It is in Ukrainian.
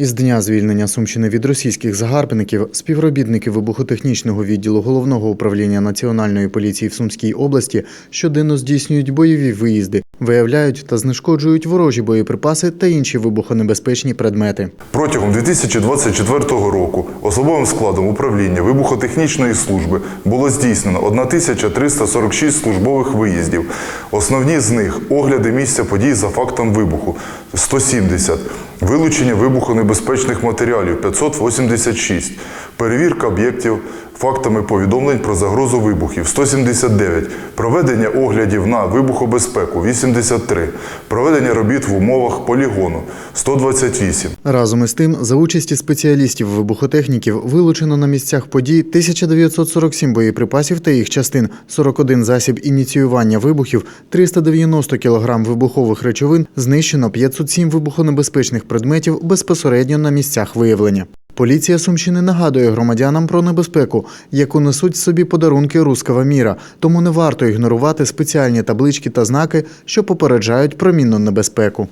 Із дня звільнення Сумщини від російських загарбників співробітники вибухотехнічного відділу головного управління Національної поліції в Сумській області щоденно здійснюють бойові виїзди, виявляють та знешкоджують ворожі боєприпаси та інші вибухонебезпечні предмети. Протягом 2024 року особовим складом управління вибухотехнічної служби було здійснено 1346 службових виїздів. Основні з них огляди місця подій за фактом вибуху 170, вилучення вибухонебезпечних матеріалів 586, перевірка об'єктів фактами повідомлень про загрозу вибухів. 179, проведення оглядів на вибухобезпеку. 83, проведення робіт в умовах полігону. 128. Разом із тим, за участі спеціалістів-вибухотехніків вилучено на місцях подій 1947 боєприпасів та їх частин, 41 засіб ініціювання вибухів, 390 кг вибухових речовин, знищено 507 вибухонебезпечних предметів безпосередньо на місцях виявлення. Поліція Сумщини нагадує громадянам про небезпеку, яку несуть собі подарунки рускава міра, тому не варто ігнорувати спеціальні таблички та знаки, що попереджають про мінну небезпеку.